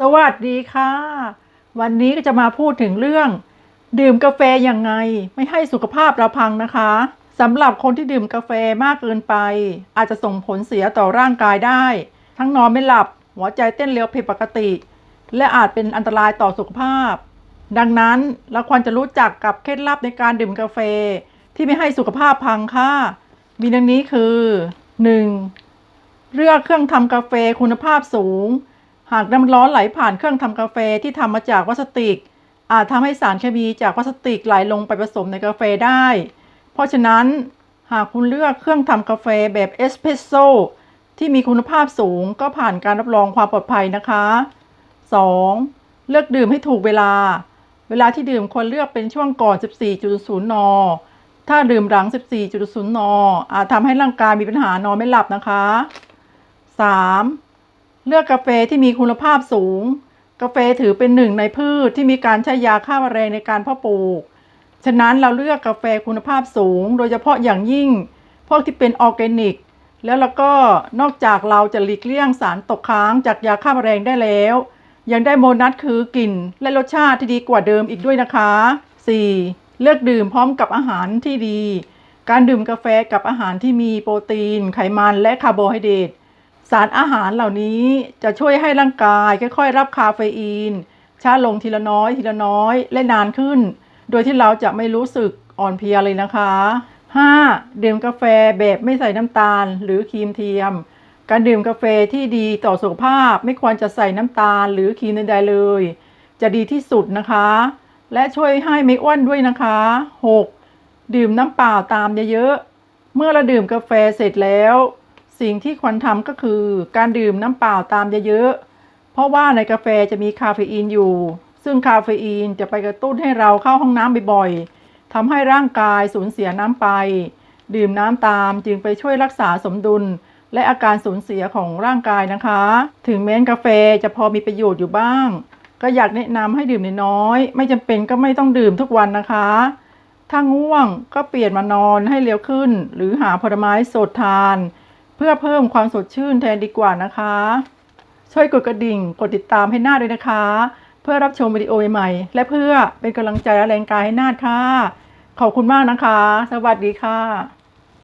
สวัสดีค่ะ วันนี้ก็จะมาพูดถึงเรื่อง ดื่มกาแฟยังไง ไม่ให้สุขภาพเราพังนะคะสำหรับคนที่ดื่มกาแฟมากเกินไป อาจจะส่งผลเสียต่อร่างกายได้ ทั้งนอนไม่หลับ หัวใจเต้นเร็วผิดปกติ และอาจเป็นอันตรายต่อสุขภาพ ดังนั้นเราควรจะรู้จักกับเคล็ดลับในการดื่มกาแฟ ที่ไม่ให้สุขภาพพังค่ะมีดังนี้คือ 1. เลือกเครื่องทำกาแฟคุณภาพสูง หากน้ำร้อนไหลผ่านเครื่องทำกาแฟที่ทำมาจากพลาสติก อาจทำให้สารเคมีจากพลาสติกไหลลงไปผสมในกาแฟได้ เพราะฉะนั้นหากคุณเลือกเครื่องทำกาแฟแบบเอสเพรสโซที่มีคุณภาพสูงก็ผ่านการรับรองความปลอดภัยนะคะ 2. เลือกดื่มให้ถูกเวลา เวลาที่ดื่มควรเลือกเป็นช่วงก่อน 14.0 น ถ้าดื่มหลัง 14.0 น อาจทำให้ร่างกายมีปัญหานอนไม่หลับนะคะ 3. เลือกกาแฟที่มีคุณภาพสูง กาแฟถือเป็นหนึ่งในพืชที่มีการใช้ยาฆ่าแมลงในการเพาะปลูก ฉะนั้นเราเลือกกาแฟคุณภาพสูง โดยเฉพาะอย่างยิ่ง พวกที่เป็นออร์แกนิก แล้วเราก็นอกจากเราจะหลีกเลี่ยงสารตกค้างจากยาฆ่าแมลงได้แล้ว ยังได้โบนัสคือกลิ่น และรสชาติที่ดีกว่าเดิมอีกด้วยนะคะ 4. เลือกดื่มพร้อมกับอาหารที่ดี การดื่มกาแฟกับอาหารที่มีโปรตีน ไขมันและคาร์โบไฮเดรต สารอาหารเหล่านี้จะช่วยให้ร่างกายค่อยๆ รับคาเฟอีน ช้าลงทีละน้อยทีละน้อยและนานขึ้น โดยที่เราจะไม่รู้สึกอ่อนเพลียเลยนะคะ 5. ดื่มกาแฟแบบไม่ใส่น้ำตาลหรือครีมเทียม การดื่มกาแฟที่ดีต่อสุขภาพไม่ควรจะใส่น้ำตาลหรือครีมใดๆเลย จะดีที่สุดนะคะ และช่วยให้ไม่อ้วนด้วยนะคะ 6. ดื่มน้ำเปล่าตามเยอะๆเมื่อเราดื่มกาแฟเสร็จแล้ว สิ่งที่ควรทำก็คือการดื่มน้ำเปล่าตามเยอะๆ เพราะว่าในกาแฟจะมีคาเฟอีนอยู่ ซึ่งคาเฟอีนจะไปกระตุ้นให้เราเข้าห้องน้ำบ่อยๆทำให้ร่างกายสูญเสียน้ำไป ดื่มน้ำตามจึงไปช่วยรักษาสมดุล และอาการสูญเสียของร่างกายนะคะ ถึงแม้นกาแฟจะพอมีประโยชน์อยู่บ้าง ก็อยากแนะนำให้ดื่มน้อยๆไม่จำเป็นก็ไม่ต้องดื่มทุกวันนะคะถ้าง่วงก็เปลี่ยนมานอนให้เร็วขึ้น หรือหาผลไม้สดทาน เพื่อเพิ่มความสดชื่นแทนดีกว่านะคะ ช่วยกดกระดิ่ง กดติดตามให้นาด้วยนะคะ เพื่อรับชมวิดีโอใหม่และเพื่อเป็นกำลังใจและแรงกายให้นาดค่ะ ขอบคุณมากนะคะ สวัสดีค่ะ